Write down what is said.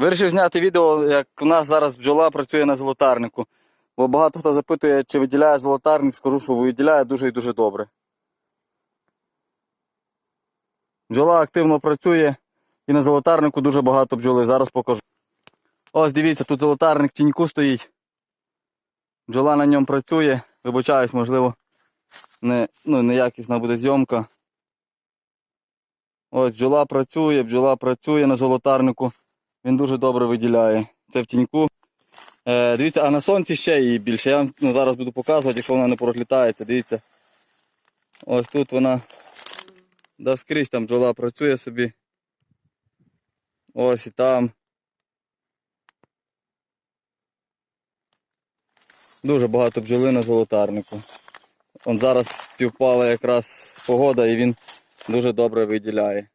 Вирішив зняти відео, як у нас зараз бджола працює на золотарнику. Бо багато хто запитує, чи виділяє золотарник, скажу, що виділяє дуже і дуже добре. Бджола активно працює і на золотарнику дуже багато бджоли. Зараз покажу. Ось дивіться, тут золотарник в тіньку стоїть. Бджола на ньому працює. Вибачаюсь, можливо, не, ну, неякісна буде зйомка. Ось бджола працює, бджола працює на золотарнику. Він дуже добре виділяє. Це в тіньку. Е, дивіться, а на сонці ще її більше. Я вам ну, зараз буду показувати, якщо вона не пролітається. Дивіться. Ось тут вона. Да скрізь там бджола працює собі. Ось і там. Дуже багато бджоли на золотарнику. Он зараз співпала якраз погода і він дуже добре виділяє.